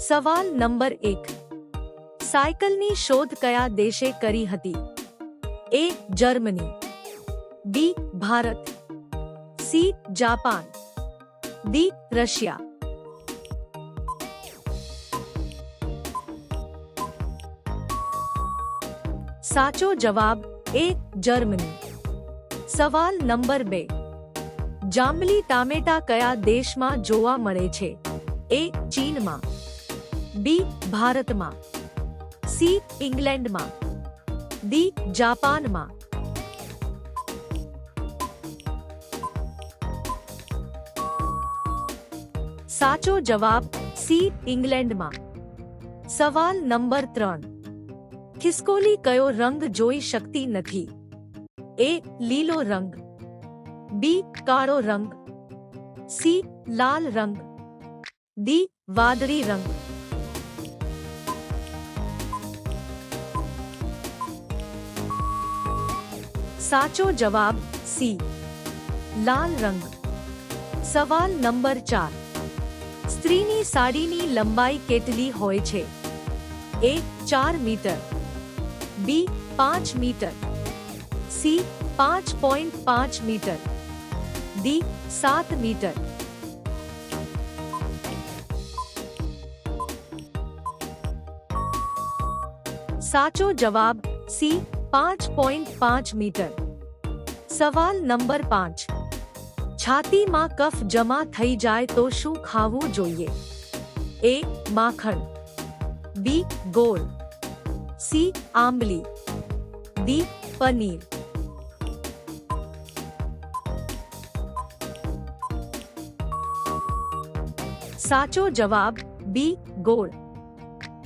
સવાલ નંબર એક. સાયકલની શોધ કયા દેશે કરી હતી? A Germany. B Bharat. C Japan. D Russia. સાચો જવાબ એ જર્મની. સવાલ નંબર બે. જાંબલી ટામેટા કયા દેશમાં જોવા મળે છે? એ ચીનમાં. બી ભારતમાં સી ઇંગ્લેન્ડમાં ડી જાપાનમાં સાચો જવાબ સી ઇંગ્લેન્ડમાં સવાલ નંબર ત્રણ ખિસકોલી કયો રંગ જોઈ શકતી નથી એ લીલો રંગ બી કાળો રંગ સી લાલ રંગ ડી વાદળી રંગ સાચો જવાબ સી લાલ રંગ સવાલ નંબર ચાર સ્ત્રીની સાડીની લંબાઈ કેટલી હોય છે એ ચાર મીટર બી પાંચ મીટર સી પાંચ પોઈન્ટ પાંચ મીટર ડી સાત મીટર સાચો જવાબ સી પાંચ પોઈન્ટ પાંચ મીટર સવાલ નંબર પાંચ છાતીમાં કફ જમા થઈ જાય તો શું ખાવું જોઈએ એ માખણ બી ગોળ સી આંબલી ડી પનીર સાચો જવાબ બી ગોળ